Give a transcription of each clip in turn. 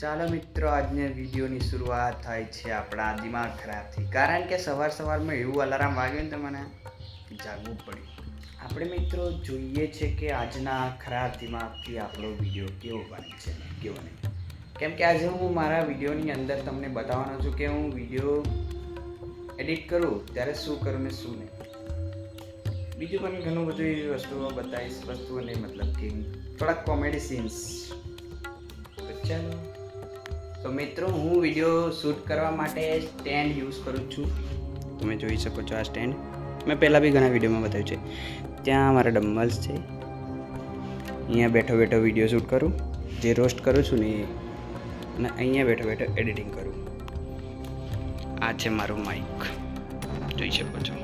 ચાલો મિત્રો, આજને વિડીયોની શરૂઆત થાય છે આપણા દિમાગ ખરાબથી. કારણ કે સવાર સવારમાં એવું અલાર્મ વાગ્યું ને તો મને જાગવું પડ્યું. આપણે મિત્રો જોઈએ છે કે આજના ખરાબ દિમાગથી આપણો વીડિયો કેવો બને છે કેવો નહીં. કેમ કે આજે હું મારા વિડીયોની અંદર તમને બતાવવાનો છું કે હું વીડિયો એડિટ કરું, ત્યારે શું કરું ને શું નહીં. બીજું પણ ઘણું બધું એવી વસ્તુઓ બતાવીશ વસ્તુઓ નહીં મતલબ કે થોડાક કોમેડી સીન્સ ચાલો. તો મિત્રો, હું વીડિયો શૂટ કરવા માટે સ્ટેન્ડ યુઝ કરું છું. તમે જોઈ શકો છો આ સ્ટેન્ડ મેં પહેલાં બી ઘણા વિડીયોમાં બતાવ્યું છે. ત્યાં મારા ડમ્બલ્સ છે. અહીંયા બેઠો બેઠો વીડિયો શૂટ કરું. જે રોસ્ટ કરું છું ને એ. અને અહીંયા બેઠો બેઠો એડિટિંગ કરું. આ છે મારું માઇક જોઈ શકો છો.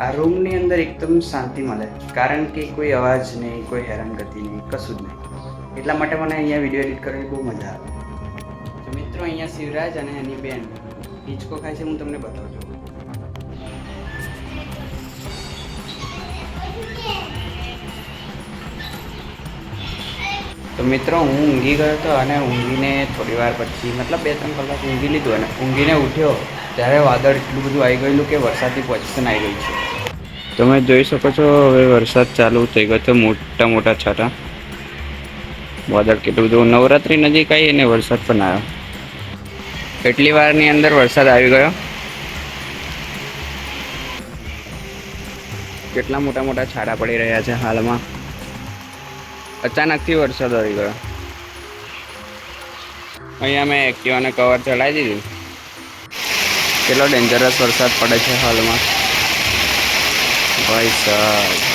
આ રૂમની અંદર એકદમ શાંતિ મળે. કારણ કે કોઈ અવાજ નહીં કોઈ હેરાનગતિ નહીં કશું જ નહીં. એટલા માટે મને અહીંયા વીડિયો એડિટ કરવાની બહુ મજા આવે. મિત્રો અહીંયા શિવરાજ અને એની બેન. હિંચકો ખાય છે, હું તમને બતાવું છું. તો મિત્રો, હું ઊંઘી ગયો હતો અને ઊંઘીને થોડી વાર પછી, મતલબ બે ત્રણ કલાક ઊંઘી લીધું અને ઊંઘીને ઉઠ્યો, ત્યારે વાદળ એટલું બધું આવી ગયેલું કે વરસાદની પોઝિશન આવી ગઈ છે. તમે જોઈ શકો છો, હવે વરસાદ ચાલુ થઈ ગયો છે, મોટા મોટા છાંટા. વાદળ કેટલું બધું નવરાત્રી નજીક આવી અને વરસાદ પણ આવ્યો. એટલી વારની અંદર વરસાદ આવી ગયો? કેટલા મોટા મોટા છાડા પડી રહ્યા છે હાલમાં? અચાનકથી વરસાદ આવી ગયો. અહીંયા મેં એક્ટિવાને કવર ચલાવી દીધું. કેટલો ડેન્જરસ વરસાદ પડે છે હાલમાં. ભાઈ સાહેબ.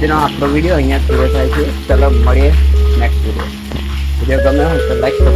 આજનો આપણો વીડિયો અહીંયા પૂરો થાય છે. ચલો મળીએ નેક્સ્ટ વીડિયો વીડિયો ગમે હોય તો લાઈક કરો